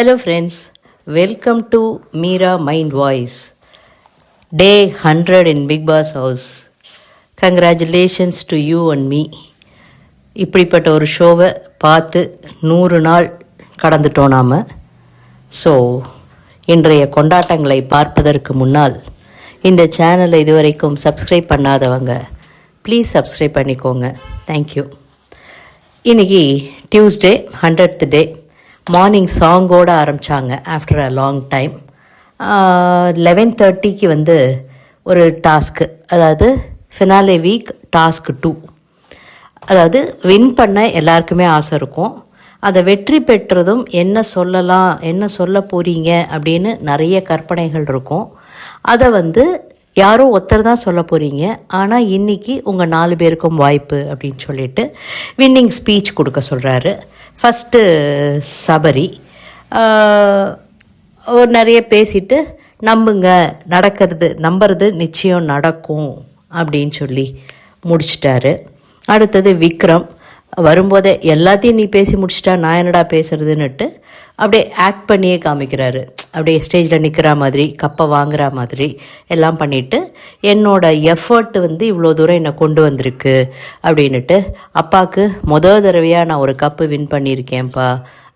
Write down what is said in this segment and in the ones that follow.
Hello friends welcome to Meera mind voice day hundred in Bigg Boss house congratulations to you and me இப்படிப்பட்ட ஒரு ஷோவை பார்த்து நூறு நாள் கடந்துட்டோம் நாம். ஸோ இன்றைய கொண்டாட்டங்களை பார்ப்பதற்கு முன்னால் இந்த சேனலை இதுவரைக்கும் சப்ஸ்கிரைப் பண்ணாதவங்க ப்ளீஸ் சப்ஸ்கிரைப் பண்ணிக்கோங்க. தேங்க்யூ இன்னைக்கு டியூஸ்டே ஹண்ட்ரட் டே மார்னிங் சாங்கோடு ஆரம்பித்தாங்க after a long time eleven தேர்ட்டிக்கு வந்து ஒரு டாஸ்க்கு அதாவது ஃபினாலே வீக் டாஸ்க் டூ அதாவது வின் பண்ண எல்லாருக்குமே ஆசை இருக்கும். அதை வெற்றி பெற்றதும் என்ன சொல்லலாம் என்ன சொல்ல போகிறீங்க அப்படின்னு நிறைய கற்பனைகள் இருக்கும். அதை வந்து யாரோ ஒருத்தர் தான் சொல்ல போகிறீங்க ஆனால் இன்றைக்கி உங்கள் நாலு பேருக்கும் வாய்ப்பு அப்படின்னு சொல்லிட்டு வின்னிங் ஸ்பீச் கொடுக்க சொல்கிறாரு ஃபஸ்ட்டு சபரி. ஒரு நிறைய பேசிட்டு நம்புங்க நடக்கிறது நம்புறது நிச்சயம் நடக்கும். அப்படின்னு சொல்லி முடிச்சிட்டாரு. அடுத்தது விக்ரம். வரும்போதே எல்லாத்தையும் நீ பேசி முடிச்சிட்டா நான் என்னடா பேசுறதுன்னுட்டு அப்படியே ஆக்ட் பண்ணியே காமிக்கிறாரு. அப்படியே ஸ்டேஜில் நிற்கிற மாதிரி கப்பை வாங்குற மாதிரி எல்லாம் பண்ணிவிட்டு என்னோட எஃபர்ட் வந்து இவ்வளோ தூரம் என்னை கொண்டு வந்திருக்கு அப்படின்னுட்டு அப்பாவுக்கு மொதல் தடவையாக நான் ஒரு கப்பு வின் பண்ணியிருக்கேன்ப்பா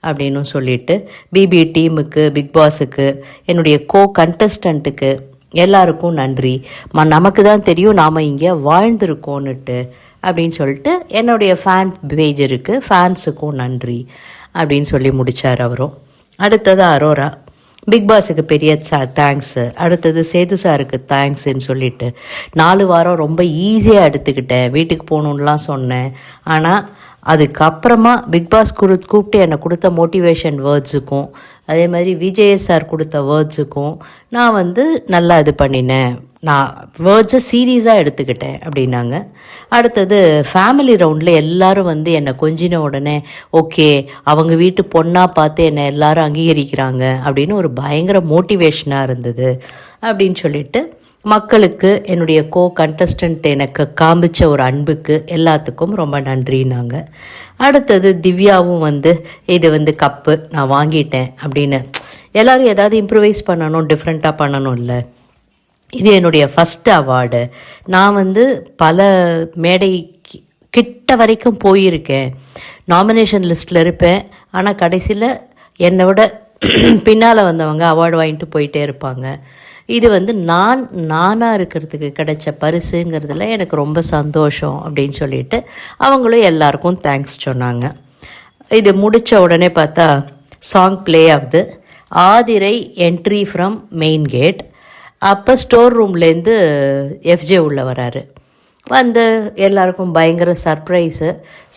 அப்படின்னு சொல்லிட்டு பிபி டீமுக்கு பிக் பாஸுக்கு என்னுடைய கோ கண்டஸ்டண்ட்டுக்கு எல்லாருக்கும் நன்றி. ம நமக்கு தான் தெரியும் நாம் இங்கே வாழ்ந்திருக்கோன்னுட்டு அப்படின்னு சொல்லிட்டு என்னுடைய ஃபேன் பேஜ் இருக்குது ஃபேன்ஸுக்கும் நன்றி அப்படின்னு சொல்லி முடித்தார் அவரும். அடுத்தது அரோரா பிக் பாஸுக்கு பெரிய தேங்க்ஸு அடுத்தது சேது சாருக்கு தேங்க்ஸுன்னு சொல்லிட்டு நாலு வாரம் ரொம்ப ஈஸியாக எடுத்துக்கிட்டேன். வீட்டுக்கு போகணுன்னுலாம் சொன்னேன். ஆனால் அதுக்கப்புறமா பிக் பாஸ் குடு கூப்பிட்டு என்னை கொடுத்த மோட்டிவேஷன் வேர்ட்ஸுக்கும் அதே மாதிரி விஜயஸ் சார் கொடுத்த வேர்ட்ஸுக்கும் நான் வந்து நல்லா இது பண்ணினேன். நான் வேர்ட்ஸை சீரியஸாக எடுத்துக்கிட்டேன் அப்படின்னாங்க. அடுத்தது ஃபேமிலி ரவுண்டில் எல்லாரும் வந்து என்னை கொஞ்சின உடனே ஓகே அவங்க வீட்டு பொண்ணாக பார்த்து என்னை எல்லாரும் அங்கீகரிக்கிறாங்க அப்படின்னு ஒரு பயங்கர மோட்டிவேஷனாக இருந்தது அப்படின்னு சொல்லிட்டு மக்களுக்கு என்னுடைய கோ கண்டஸ்டன்ட் எனக்கு காமிச்ச ஒரு அன்புக்கு எல்லாத்துக்கும் ரொம்ப நன்றினாங்க அடுத்தது திவ்யாவும் வந்து இது வந்து கப்பு நான் வாங்கிட்டேன் அப்படின்னு. எல்லாரும் ஏதாவது இம்ப்ரூவைஸ் பண்ணணும் டிஃப்ரெண்ட்டாக பண்ணணும் இல்லை இது என்னுடைய ஃபஸ்ட் அவார்டு நான் வந்து பல மேடை கி- கிட்ட வரைக்கும் போயிருக்கேன். நாமினேஷன் லிஸ்ட்டில் இருப்பேன். ஆனால் கடைசியில் என்னை விட பின்னால் வந்தவங்க அவார்டு வாங்கிட்டு போயிட்டே இருப்பாங்க. இது வந்து நான் நானாக இருக்கிறதுக்கு கிடைச்ச பரிசுங்கிறதுல எனக்கு ரொம்ப சந்தோஷம் அப்படின்னு சொல்லிட்டு அவங்களும் எல்லாருக்கும் தேங்க்ஸ் சொன்னாங்க. இது முடித்த உடனே பார்த்தா சாங் ப்ளே ஆகுது. Aadhirai entry from main gate அப்போ ஸ்டோர் ரூம்லேருந்து எஃப்ஜே உள்ளே வராரு. வந்து எல்லாருக்கும் பயங்கர சர்ப்ரைஸு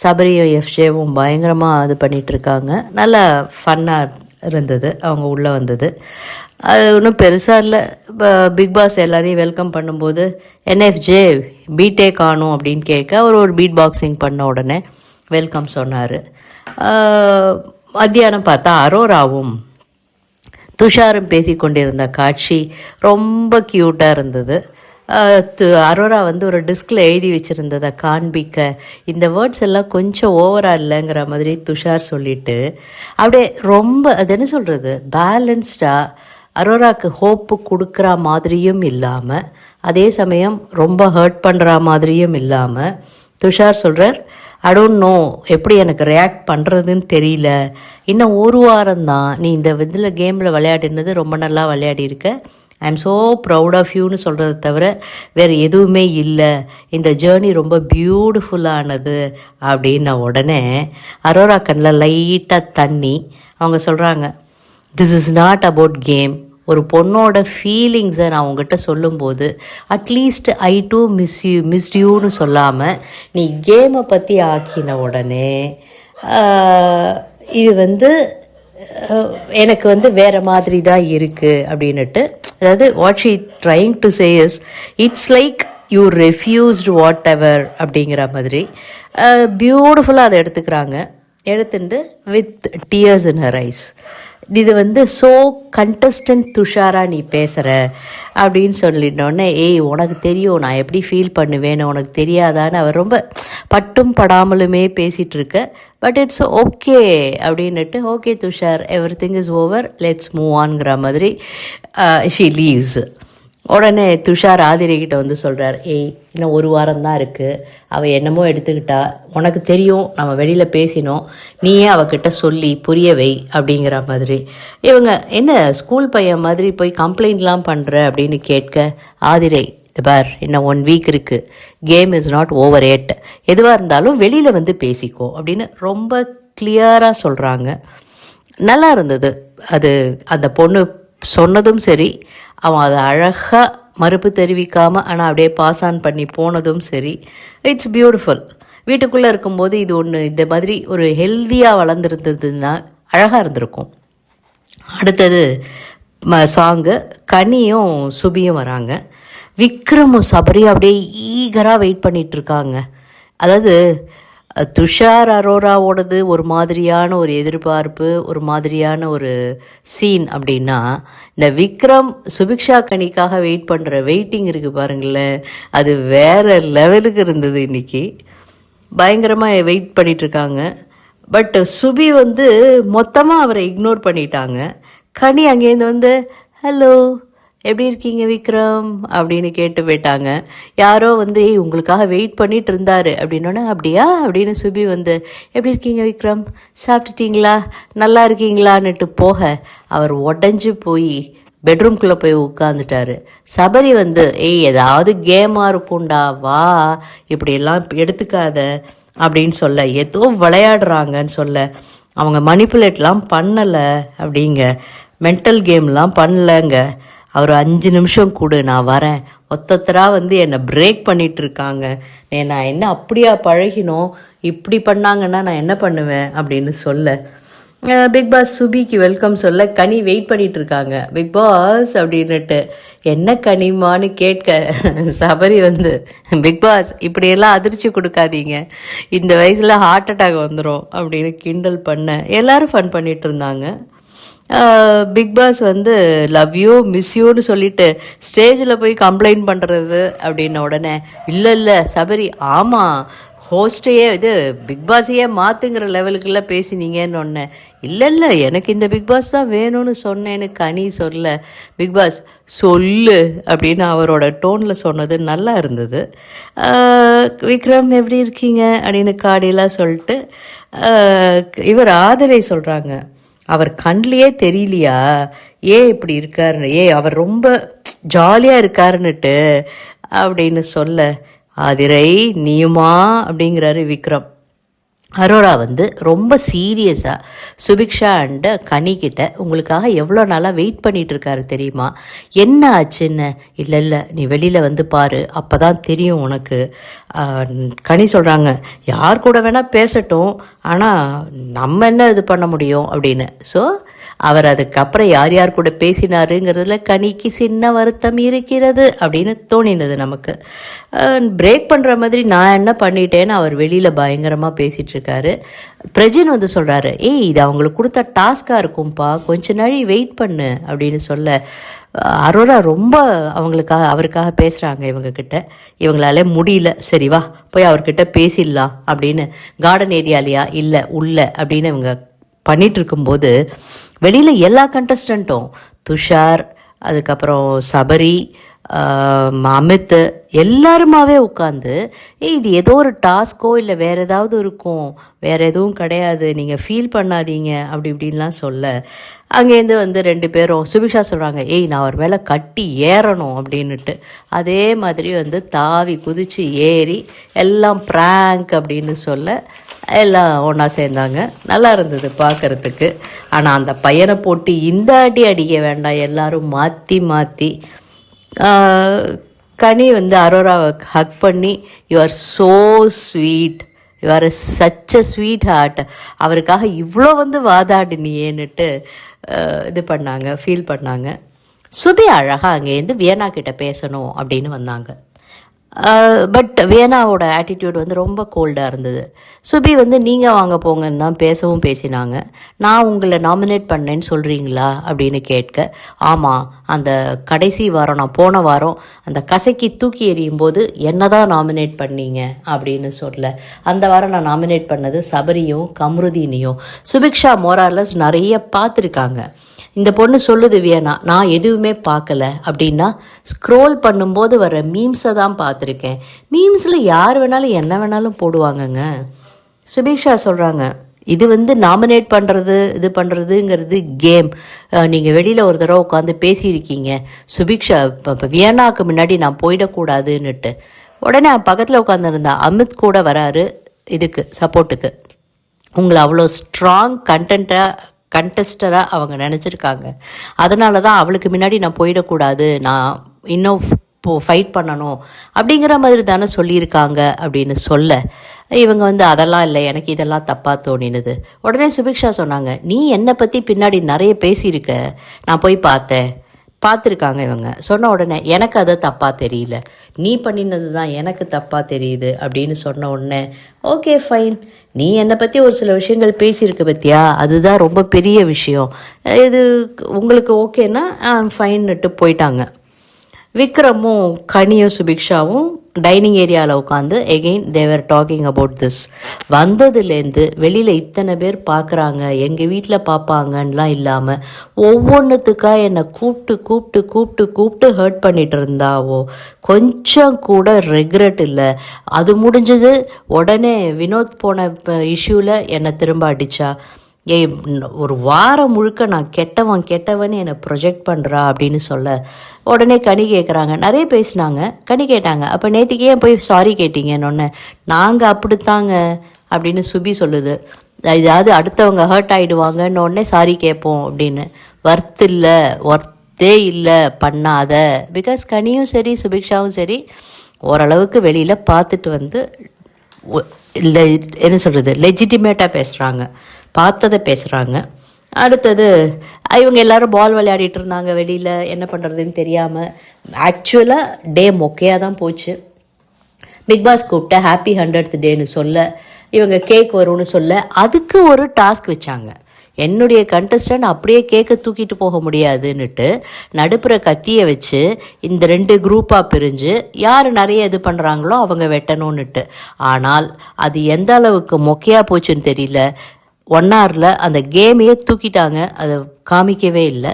சபரியும் எஃப்ஜேவும் பயங்கரமாக இது பண்ணிகிட்ருக்காங்க நல்லா ஃபன்னாக இருந்தது அவங்க உள்ளே வந்தது. அது ஒன்றும் பெருசாக இல்லை. பிக் பாஸ் எல்லாரையும் வெல்கம் பண்ணும்போது என்எஃப்ஜே பீட்டே காணும் அப்படின்னு கேட்க அவர் ஒரு பீட் பாக்ஸிங் பண்ண உடனே வெல்கம் சொன்னார். மத்தியானம் பார்த்தா அரோராவும் துஷாரும் பேசிக்கொண்டிருந்த காட்சி ரொம்ப க்யூட்டாக இருந்தது. து- அரோரா வந்து ஒரு டிஸ்கில் எழுதி வச்சுருந்ததை காண்பிக்க இந்த வேர்ட்ஸ் எல்லாம் கொஞ்சம் ஓவராக இல்லைங்கிற மாதிரி துஷார் சொல்லிட்டு அப்படியே ரொம்ப அது என்ன சொல்கிறது பேலன்ஸ்டாக அரோராக்கு ஹோப்பு கொடுக்குற மாதிரியும் இல்லாமல் அதே சமயம் ரொம்ப ஹர்ட் பண்ணுற மாதிரியும் இல்லாமல் துஷார் சொல்கிறார் ஐ டோன்ட் நோ எப்படி எனக்கு ரியாக்ட் பண்ணுறதுன்னு தெரியல. இன்னும் ஒரு வாரம் தான் நீ இந்த இதில் கேமில் விளையாடினது ரொம்ப நல்லா விளையாடியிருக்க. I am so proud of யூன்னு சொல்கிறத தவிர வேறு எதுவுமே இல்லை. இந்த ஜேர்னி ரொம்ப பியூட்டிஃபுல்லானது அப்படின்ன உடனே அரோரா கண்ணில் லைட்டாக தண்ணி. அவங்க சொல்கிறாங்க this is not about game ஒரு பொண்ணோட ஃபீலிங்ஸை நான் உங்ககிட்ட சொல்லும்போது at least I do miss you miss யூன்னு சொல்லாமல் நீ கேமை பற்றி ஆக்கின உடனே இது வந்து எனக்கு வந்து வேறு மாதிரி தான் இருக்குது அப்படின்னுட்டு அதாவது what she trying to say is it's like you refused whatever அப்படிங்கிற மாதிரி பியூட்டிஃபுல்லாக அதை எடுத்துக்கிறாங்க. எடுத்துட்டு with tears in her eyes இது வந்து ஸோ கண்டஸ்டன்ட் துஷாரா நீ பேசுகிற அப்படின்னு சொல்லிட்டோன்னே ஏய் உனக்கு தெரியும் நான் எப்படி ஃபீல் பண்ணுவேன்னு உனக்கு தெரியாதான்னு அவர் ரொம்ப பட்டும் படாமலுமே பேசிகிட்டு இருக்க பட் இட்ஸ் ஓகே அப்படின்னுட்டு okay Tushar everything is over let's move ஆன்ங்கிற மாதிரி ஷீ லீவ்ஸ் உடனே துஷார் ஆதிரிகிட்ட வந்து சொல்கிறார் ஏய் இன்னும் ஒரு வாரம் தான் இருக்குது அவள் என்னமோ எடுத்துக்கிட்டா. உனக்கு தெரியும் நம்ம வெளியில் பேசினோம். நீயே அவகிட்ட சொல்லி புரிய வை அப்படிங்கிற மாதிரி. இவங்க என்ன ஸ்கூல் பையன் மாதிரி போய் கம்ப்ளைண்ட்லாம் பண்ணுற அப்படின்னு கேட்க ஆதிரை பார் இன்னும் ஒன் வீக் இருக்குது game is not over yet எதுவாக இருந்தாலும் வெளியில் வந்து பேசிக்கோ அப்படின்னு ரொம்ப கிளியராக சொல்கிறாங்க நல்லா இருந்தது. அது அந்த பொண்ணு சொன்னதும் சரி அவன் அதை அழகாக மறுப்பு தெரிவிக்காமல் ஆனால் அப்படியே பாஸ் ஆன் பண்ணி போனதும் சரி இட்ஸ் பியூட்டிஃபுல் வீட்டுக்குள்ளே இருக்கும்போது இது ஒன்று இந்த மாதிரி ஒரு ஹெல்த்தியாக வளர்ந்துருந்ததுன்னா அழகாக இருந்திருக்கும். அடுத்தது சாங்கு கனியும் சுபியும் வராங்க. விக்ரமும் சபரியும் அப்படியே ஈகராக வெயிட் பண்ணிகிட்ருக்காங்க அதாவது துஷார் அரோராவோடது ஒரு மாதிரியான ஒரு எதிர்பார்ப்பு ஒரு மாதிரியான ஒரு சீன் அப்படின்னா இந்த விக்ரம் சுபிக்ஷா கனிக்காக வெயிட் பண்ணுற வெயிட்டிங் இருக்குது பாருங்களேன். அது வேறு லெவலுக்கு இருந்தது இன்றைக்கி பயங்கரமாக வெயிட் பண்ணிகிட்ருக்காங்க பட் சுபி வந்து மொத்தமாக அவரை இக்னோர் பண்ணிட்டாங்க. கனி அங்கேருந்து வந்து ஹலோ எப்படி இருக்கீங்க விக்ரம்? அப்படின்னு கேட்டு போயிட்டாங்க யாரோ வந்து "ஏய், உங்களுக்காக வெயிட் பண்ணிட்டு இருந்தாரு. அப்படின்னோடனே அப்படியா? அப்படின்னு சுபி வந்து எப்படி இருக்கீங்க விக்ரம்? சாப்பிட்டுட்டீங்களா? நல்லா இருக்கீங்களான்னுட்டு போக அவர் உடஞ்சி போய் பெட்ரூம்குள்ளே போய் உட்காந்துட்டாரு சபரி வந்து ஏய் ஏதாவது கேமாக இருக்கும்டா வா இப்படியெல்லாம் எடுத்துக்காத அப்படின்னு சொல்ல ஏதோ விளையாடுறாங்கன்னு சொல்ல அவங்க மணிப்புலேட்லாம் பண்ணலை அப்படிங்க. மென்டல் கேம்லாம் பண்ணலைங்க. அவர் அஞ்சு நிமிஷம் கொடு நான் வரேன். ஒத்தத்தராக வந்து என்னை பிரேக் பண்ணிட்டு இருக்காங்க நான் என்ன அப்படியா பழகினோம்? இப்படி பண்ணாங்கன்னா நான் என்ன பண்ணுவேன் அப்படின்னு சொல்ல. பிக் பாஸ் சுபிக்கு வெல்கம் சொல்ல கனி வெயிட் பண்ணிட்டு இருக்காங்க பிக் பாஸ் அப்படின்னுட்டு என்ன கனிமான்னு கேட்க. சபரி வந்து பிக் பாஸ் இப்படியெல்லாம் அதிர்ச்சி கொடுக்காதீங்க. இந்த வயசில் ஹார்ட் அட்டாக் வந்துடும் அப்படின்னு கிண்டல் பண்ண எல்லாரும் ஃபன் பண்ணிட்டு இருந்தாங்க பிக் பாஸ் வந்து லவ் யூ மிஸ் யூன்னு சொல்லிட்டு ஸ்டேஜில் போய் கம்ப்ளைண்ட் பண்ணுறது அப்படின்ன உடனே இல்லை இல்லை சபரி ஆமாம் ஹோஸ்டையே இது பிக் பாஸையே மாற்றுங்கிற லெவலுக்குலாம் பேசினீங்கன்னு ஒன்று இல்லை இல்லை எனக்கு இந்த பிக் பாஸ் தான் வேணும்னு சொன்னேன்னு கனி சொல்ல பிக் பாஸ் சொல்லு அப்படின்னு அவரோட டோனில் சொன்னது நல்லா இருந்தது. விக்ரம் எப்படி இருக்கீங்க? அப்படின்னு காடியெல்லாம் சொல்லிட்டு இவர் ஆதரை சொல்கிறாங்க அவர் கண்ணிலேயே தெரியலையா? ஏன் இப்படி இருக்காருன்னு? ஏ அவர் ரொம்ப ஜாலியாக இருக்காருன்னுட்டு அப்படின்னு சொல்ல ஆதிரை நீயுமா? அப்படிங்கிறாரு விக்ரம். அரோரா வந்து ரொம்ப சீரியஸாக சுபிக்ஷா அண்ட கனிக்கிட்ட உங்களுக்காக எவ்வளோ நாளாக வெயிட் பண்ணிகிட்ருக்காரு இருக்காரு தெரியுமா? என்ன ஆச்சுன்னு? இல்லை இல்லை நீ வெளியில் வந்து பாரு அப்போ தான் தெரியும் உனக்கு. கனி சொல்கிறாங்க யார் கூட வேணால் பேசட்டும் ஆனால் நம்ம என்ன இது பண்ண முடியும்? அப்படின்னு. ஸோ அவர் அதுக்கப்புறம் யார் யார் கூட பேசினாருங்கிறதுல கனிக்கு சின்ன வருத்தம் இருக்கிறது அப்படின்னு தோணினது நமக்கு. பிரேக் பண்ணுற மாதிரி நான் என்ன பண்ணிட்டேன்னு அவர் வெளியில் பயங்கரமாக பேசிகிட்ருக்காரு பிரஜின் வந்து சொல்கிறாரு ஏய் இது அவங்களுக்கு கொடுத்த டாஸ்க்காக இருக்கும்பா. கொஞ்ச நாழி வெயிட் பண்ணு. அப்படின்னு சொல்ல அரோரா ரொம்ப அவங்களுக்காக அவருக்காக பேசுகிறாங்க இவங்க கிட்ட இவங்களால முடியல. சரி வா போய் அவர்கிட்ட பேசிடலாம். அப்படின்னு கார்டன் ஏரியாலையா இல்லை உள்ள. அப்படின்னு இவங்க பண்ணிட்டு இருக்கும்போது வெளியில் எல்லா கண்டஸ்டண்ட்டும் துஷார் அதுக்கப்புறம் சபரி ஆஹ், அமித் எல்லாருமாவே உட்காந்து ஏய் இது ஏதோ ஒரு டாஸ்க்கோ இல்லை வேறு ஏதாவது இருக்கும். வேறு எதுவும் கிடையாது. நீங்கள் ஃபீல் பண்ணாதீங்க. அப்படி இப்படின்லாம் சொல்ல அங்கேருந்து வந்து ரெண்டு பேரும் சுபிக்ஷா சொல்கிறாங்க ஏய் நான் அவர் மேலே கட்டி ஏறணும். அப்படின்னுட்டு அதே மாதிரி வந்து தாவி குதித்து ஏறி எல்லாம் ப்ராங்க் அப்படின்னு சொல்ல எல்லாம் ஒன்றா சேர்ந்தாங்க. நல்லா இருந்தது பார்க்குறதுக்கு ஆனால் அந்த பையனை போட்டு இந்த அடி அடிக்க வேண்டாம். எல்லாரும் மாற்றி மாற்றி கனி வந்து அரோராவை ஹக் பண்ணி you are so sweet you are such a sweetheart அவருக்காக இவ்வளோ வந்து வாதாடினியேன்னுட்டு இது பண்ணாங்க ஃபீல் பண்ணாங்க. சுதி அழகாக அங்கேருந்து வியனா கிட்ட பேசணும் அப்படின்னு வந்தாங்க. பட் வேணாவோட ஆட்டிடியூட் வந்து ரொம்ப கோல்டாக இருந்தது. சுபி வந்து நீங்கள் வாங்க போங்கன்னு தான் பேசவும் பேசினாங்க. நான் உங்களை நாமினேட் பண்ணேன்னு சொல்கிறீங்களா அப்படின்னு கேட்க ஆமாம் அந்த கடைசி வாரம் நான் போன வாரம் அந்த கசைக்கு தூக்கி எறியும் போது என்ன தான் நாமினேட் பண்ணீங்க அப்படின்னு சொல்ல. அந்த வாரம் நான் நாமினேட் பண்ணது சபரியும் கம்ருதீனியும். சுபிக்ஷா மோராலஸ் நிறைய பார்த்துருக்காங்க. இந்த பொண்ணு சொல்லுது வியனா நான் எதுவுமே பார்க்கல. அப்படின்னா ஸ்க்ரோல் பண்ணும்போது வர மீம்ஸை தான் பார்த்துருக்கேன். மீம்ஸில் யார் வேணாலும் என்ன வேணாலும் போடுவாங்கங்க. சுபீக்ஷா சொல்கிறாங்க இது வந்து நாமினேட் பண்ணுறது இது பண்ணுறதுங்கிறது கேம் நீங்கள் வெளியில் ஒரு தடவை உட்காந்து பேசியிருக்கீங்க. சுபிக்ஷா இப்போ இப்போ வியனாவுக்கு முன்னாடி நான் போயிடக்கூடாதுன்னுட்டு. உடனே பக்கத்தில் உட்காந்துருந்தா அமித் கூட வராரு இதுக்கு சப்போர்ட்டுக்கு உங்களை அவ்வளோ ஸ்ட்ராங் கண்டென்ட்டாக கண்டஸ்டராக அவங்க நினச்சிருக்காங்க. அதனால தான் அவளுக்கு முன்னாடி நான் போயிடக்கூடாது நான் இன்னும் இப்போ ஃபைட் பண்ணணும் அப்படிங்கிற மாதிரி தானே சொல்லியிருக்காங்க அப்படின்னு சொல்ல. இவங்க வந்து அதெல்லாம் இல்லை எனக்கு இதெல்லாம் தப்பாக தோணினது. உடனே சுபிக்ஷா சொன்னாங்க நீ என்னை பற்றி பின்னாடி நிறைய பேசியிருக்க. நான் போய் பார்த்தேன். பார்த்துருக்காங்க இவங்க. சொன்ன உடனே எனக்கு அது தப்பாக தெரியல. நீ பண்ணினது தான் எனக்கு தப்பாக தெரியுது அப்படின்னு சொன்ன உடனே ஓகே ஃபைன். நீ என்னை பற்றி ஒரு சில விஷயங்கள் பேசியிருக்க பற்றியா அதுதான் ரொம்ப பெரிய விஷயம். இது உங்களுக்கு ஓகேன்னா ஃபைன்னுட்டு போயிட்டாங்க. விக்ரமும் கனியும் சுபிக்ஷாவும் டைனிங் ஏரியாவில் உட்காந்து again they are talking about this வந்ததுலேருந்து வெளியில் இத்தனை பேர் பார்க்குறாங்க எங்கள் வீட்டில் பார்ப்பாங்கன்னெலாம் இல்லாமல் ஒவ்வொன்றுத்துக்காக என்னை கூப்பிட்டு கூப்பிட்டு கூப்பிட்டு கூப்பிட்டு ஹர்ட் பண்ணிட்டு இருந்தாவோ கொஞ்சம் கூட ரெக்ரெட் இல்லை. அது முடிஞ்சது உடனே வினோத் போன இஷ்யூவில் என்னை திரும்ப அடித்தா ஏய் ஒரு வாரம் முழுக்க நான் கெட்டவன் கெட்டவன் என்னை ப்ரொஜெக்ட் பண்ணுறா அப்படின்னு சொல்ல உடனே கனி கேட்குறாங்க நிறைய பேசினாங்க. கனி கேட்டாங்க. அப்போ நேற்றுக்கு ஏன் போய் சாரி கேட்டீங்கன்னு நாங்கள் அப்படித்தாங்க. அப்படின்னு சுபி சொல்லுது. இதாவது அடுத்தவங்க ஹர்ட் ஆகிடுவாங்கன்னு உடனே சாரி கேட்போம். அப்படின்னு. ஒர்த் இல்லை ஒர்த்தே இல்லை பண்ணாத. பிகாஸ் கனியும் சரி சுபிக்ஷாவும் சரி ஓரளவுக்கு வெளியில் பார்த்துட்டு வந்து இல்லை என்ன சொல்கிறது லெஜிட்டிமேட்டாக பேசுகிறாங்க பார்த்ததை பேசுகிறாங்க அடுத்தது இவங்க எல்லாரும் பால் விளையாடிட்டு இருந்தாங்க வெளியில் என்ன பண்ணுறதுன்னு தெரியாமல் ஆக்சுவலாக டே மொக்கையாக தான் போச்சு. பிக் பாஸ் கூப்பிட்ட ஹாப்பி ஹண்ட்ரட் டேன்னு சொல்ல இவங்க கேக் வரும்னு சொல்ல அதுக்கு ஒரு டாஸ்க் வச்சாங்க. என்னுடைய கண்டஸ்டன்ட் அப்படியே கேக்கை தூக்கிட்டு போக முடியாதுன்னுட்டு நடுப்புற கத்தியை வச்சு இந்த ரெண்டு குரூப்பாக பிரிஞ்சு யார் நிறைய இது பண்ணுறாங்களோ அவங்க வெட்டணும்னுட்டு. ஆனால் அது எந்த அளவுக்கு மொக்கையாக போச்சுன்னு தெரியல. ஒன் ஹவரில் அந்த கேமையே தூக்கிட்டாங்க. அதை காமிக்கவே இல்லை.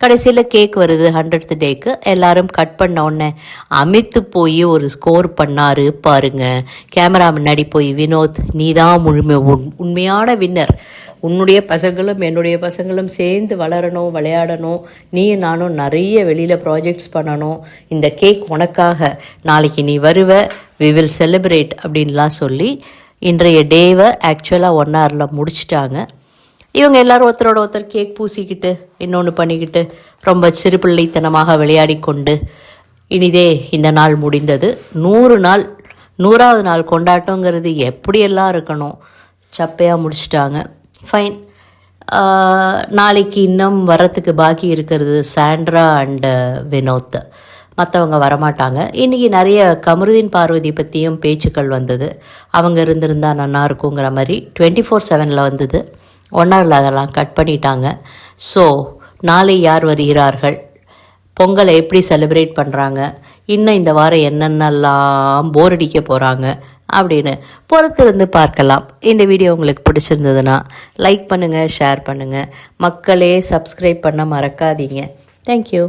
கடைசியில் கேக் வருது ஹண்ட்ரட் டேக்கு எல்லாரும் கட் பண்ண உடனே அமித்து போய் ஒரு ஸ்கோர் பண்ணாரு பாருங்க. கேமரா முன்னாடி போய் வினோத் நீ தான் முழுமை உண்மையான வின்னர் உன்னுடைய பசங்களும் என்னுடைய பசங்களும் சேர்ந்து வளரணும் விளையாடணும். நீயும் நானும் நிறைய வெளியில் ப்ராஜெக்ட்ஸ் பண்ணணும். இந்த கேக் உனக்காக. நாளைக்கு நீ வருவ. வி வில் செலிப்ரேட் அப்படின்லாம் சொல்லி இன்றைய டேவை ஆக்சுவலாக ஒன் ஹவரில் முடிச்சிட்டாங்க. இவங்க எல்லாரும் ஒருத்தரோட ஒருத்தர் கேக் பூசிக்கிட்டு இன்னொன்று பண்ணிக்கிட்டு ரொம்ப சிறுபிள்ளைத்தனமாக விளையாடி கொண்டு இனிதே இந்த நாள் முடிந்தது. நூறு நாள் நூறாவது நாள் கொண்டாட்டங்கிறது எப்படியெல்லாம் இருக்கணும்? சப்பையாக முடிச்சிட்டாங்க. ஃபைன் நாளைக்கு இன்னும் வரத்துக்கு பாக்கி இருக்கிறது சாண்ட்ரா அண்டு வினோத். மற்றவங்க வரமாட்டாங்க. இன்றைக்கி நிறைய கமருதீன் பார்வதி பற்றியும் பேச்சுக்கள் வந்தது. அவங்க இருந்திருந்தால் நல்லா இருக்குங்கிற மாதிரி டுவெண்ட்டி ஃபோர் செவனில் வந்தது. ஒன் ஹவரில் அதெல்லாம் கட் பண்ணிட்டாங்க. ஸோ நாளை யார் வருகிறார்கள்? பொங்கலை எப்படி செலிப்ரேட் பண்ணுறாங்க இன்னும் இந்த வாரம் என்னென்னலாம் போர் அடிக்க போகிறாங்க அப்படின்னு பொறுத்திருந்து பார்க்கலாம். இந்த வீடியோ உங்களுக்கு பிடிச்சிருந்ததுன்னா லைக் பண்ணுங்கள் ஷேர் பண்ணுங்கள் மக்களே சப்ஸ்கிரைப் பண்ண மறக்காதீங்க. தேங்க்யூ